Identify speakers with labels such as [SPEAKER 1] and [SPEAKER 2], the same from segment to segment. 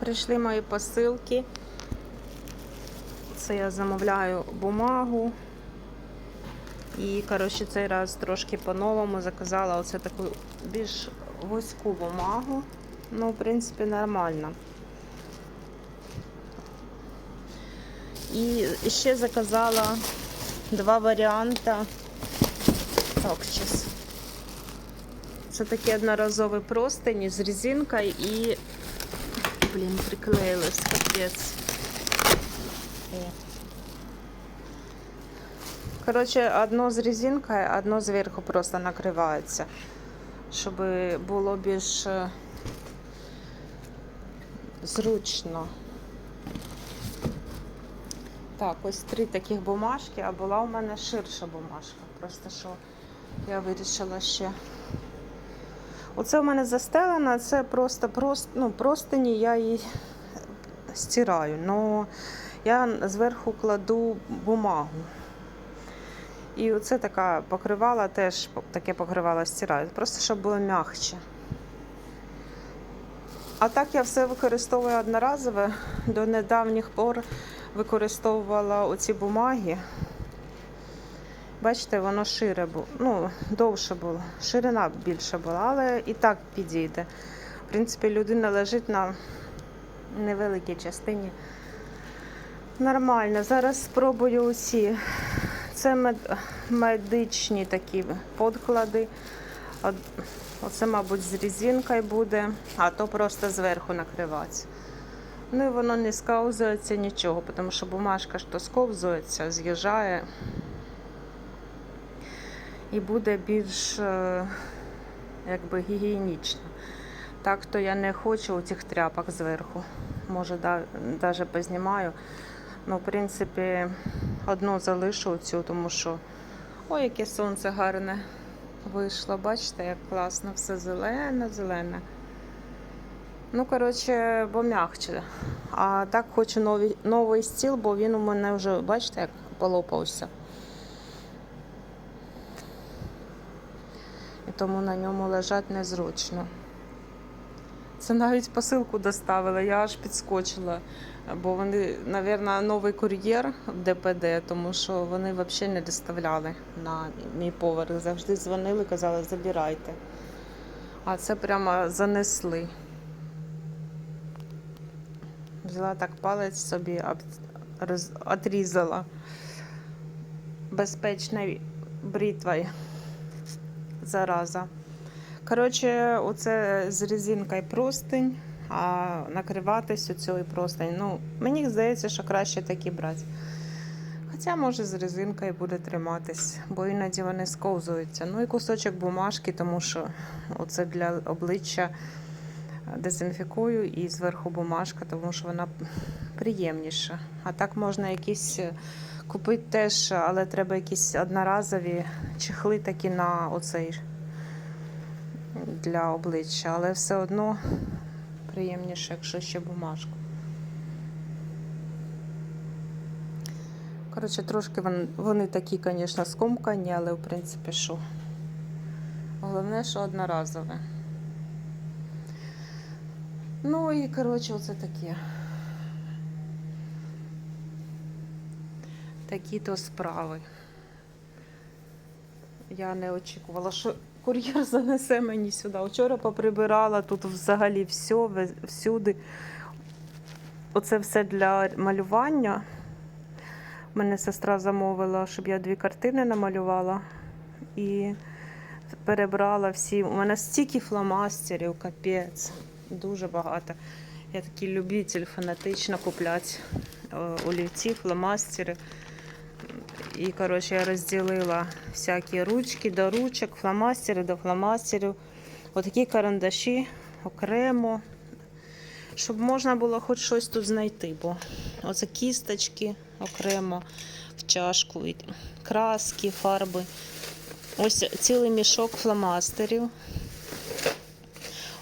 [SPEAKER 1] Прийшли мої посилки. Це я замовляю бумагу. І, коротше, цей раз трошки по-новому заказала оце таку більш вузьку бумагу. Ну, в принципі, нормально. І ще заказала два варіанти. Так, зараз. Це такі одноразові простині з резинкою і. Блін, приклеїлось, капець. О. Коротше, одно з резинкою, одно зверху просто накривається, щоб було більш е, зручно. Так, ось три таких бумажки, а була у мене ширша бумажка. Просто що я вирішила ще. Оце у мене застелено, це просто прост, ну, простині, я її стираю. Но я зверху кладу бумагу. І оце така покривала теж таке покривало стираю. Просто щоб було м'якче. А так я все використовую одноразове. До недавніх пор використовувала оці бумаги. Бачите, воно шире було, ну, довше було, ширина більша була, але і так підійде. В принципі, людина лежить на невеликій частині. Нормально. Зараз спробую усі. Це мед- медичні такі подклади. Оце, мабуть, з резинкою буде, а то просто зверху накриватися. Ну і воно не сковзується нічого, тому що бумажка ж то сковзується, з'їжджає і буде більш е, якби гігієнічно. Так то я не хочу у цих тряпок зверху. Може, навіть познімаю. Ну, в принципі, одну залишу цю, тому що ой, яке сонце гарне вийшло. Бачите, як класно, все зелене, зелене. Ну, коротше, бо м'якче. А так хочу новий, новий стіл, бо він у мене вже, бачите, як полопався. І тому на ньому лежати незручно. Це навіть посилку доставили, я аж підскочила. Бо вони, мабуть, новий кур'єр в ДПД, тому що вони взагалі не доставляли на мій поверх. Завжди дзвонили, казали, забирайте. А це прямо занесли. Взяла так палець собі, отрізала безпечною бритвою. Зараза. Коротше, оце з резинкою простинь, а накриватись оцю простинь. Ну, мені здається, що краще такі брати. Хоча, може, з резинкою буде триматись, бо іноді вони сковзуються. Ну і кусочок бумажки, тому що оце для обличчя дезінфікую і зверху бумажка, тому що вона приємніша. А так можна якісь купити теж, але треба якісь одноразові чехли такі на оцей для обличчя, але все одно приємніше, якщо ще бумажку. Коротше, трошки вони, такі, звісно, скомкані, але в принципі що. Головне, що одноразове. Ну і коротше, оце таке. Такі то справи. Я не очікувала, що кур'єр занесе мені сюди. Вчора поприбирала тут взагалі все, всюди. Оце все для малювання. Мене сестра замовила, щоб я дві картини намалювала. І перебрала всі. У мене стільки фломастерів, капець. Дуже багато. Я такий любитель фанатично купляти е, олівці, фломастери. І, коротше, я розділила всякі ручки до ручок, фломастери до фломастерів. Отакі карандаші окремо. Щоб можна було хоч щось тут знайти, бо оце кісточки окремо в чашку, краски, фарби. Ось цілий мішок фломастерів,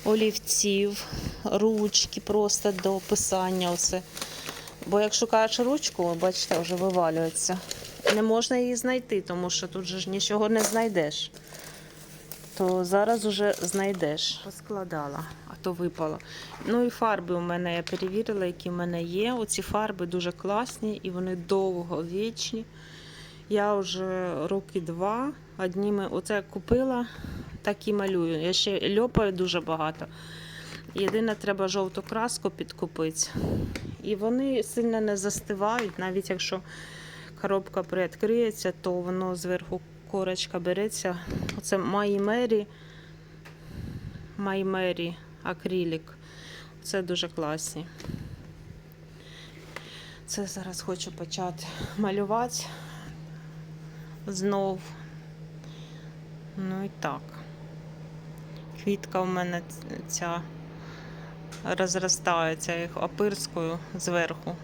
[SPEAKER 1] олівців, ручки просто до писання. Оце. Бо як шукаєш ручку, бачите, вже вивалюється. Не можна її знайти, тому що тут же ж нічого не знайдеш. То зараз уже знайдеш. Поскладала. А то випало. Ну і фарби у мене я перевірила, які в мене є. Оці фарби дуже класні і вони довго вічні. Я вже роки два одніми оце купила, так і малюю. Я ще льопаю дуже багато. Єдине, треба жовту краску підкупити. І вони сильно не застивають, навіть якщо коробка приоткриється, то воно зверху корочка береться. Оце My Mary акрилік. Це дуже класні. Це зараз хочу почати малювати знов. Ну і так. Квітка у мене ця розростається, їх опирскою зверху.